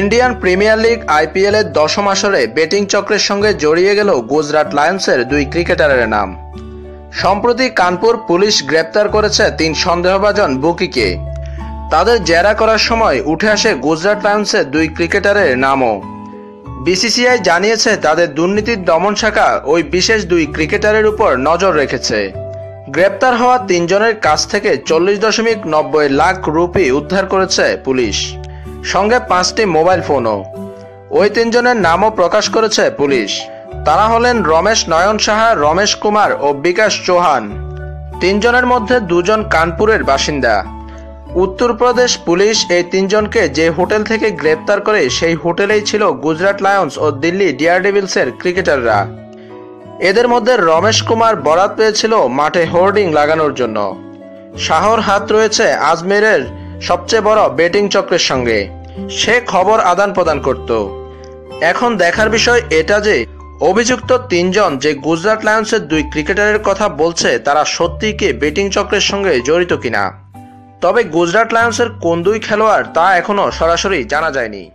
Indian premier league IPL এর দশম আসরে ব্যাটিং চক্রের সঙ্গে জড়িয়ে গেল গুজরাট লায়ন্সের দুই ক্রিকেটারের নাম। সম্প্রতি কানপুর পুলিশ গ্রেপ্তার করেছে তিন সন্দেহভাজন বুকিকে। তাদের জেরা করার সময় উঠে আসে গুজরাট লায়ন্সের দুই ক্রিকেটারের নামও। বিসিসিআই জানিয়েছে, তাদের দুর্নীতির দমন শাখা ওই বিশেষ দুই ক্রিকেটারের উপর নজর রেখেছে। গ্রেপ্তার হওয়া তিনজনের কাছ থেকে চল্লিশ দশমিক নব্বই লাখ রুপি উদ্ধার করেছে পুলিশ। সঙ্গে পাঁচটি মোবাইল ফোনও। ওই তিনজনের নামও প্রকাশ করেছে পুলিশ। তারা হলেন রমেশ নয়ন সাহা, রমেশ কুমার ও বিকাশ চৌহান। তিনজনের মধ্যে দুজন কানপুরের বাসিন্দা। উত্তরপ্রদেশ পুলিশ এই তিনজনকে যে হোটেল থেকে গ্রেপ্তার করে সেই হোটেলেই ছিল গুজরাট লায়ন্স ও দিল্লি ডিয়ারডেভিলসের ক্রিকেটাররা। এদের মধ্যে রমেশ কুমার বরাত পেয়েছিল মাঠে হোর্ডিং লাগানোর জন্য। শাহর হাত রয়েছে আজমেরের সবচেয়ে বড় বেটিং চক্রের সঙ্গে। সে খবর আদান প্রদান করত। এখন দেখার বিষয় এটা যে, অভিযুক্ত তিনজন যে গুজরাট লায়ন্সের দুই ক্রিকেটারের কথা বলছে, তারা সত্যিই কি বেটিং চক্রের সঙ্গে জড়িত কিনা? তবে গুজরাট লায়ন্সের কোন দুই খেলোয়াড় তা এখনও সরাসরি জানা যায়নি।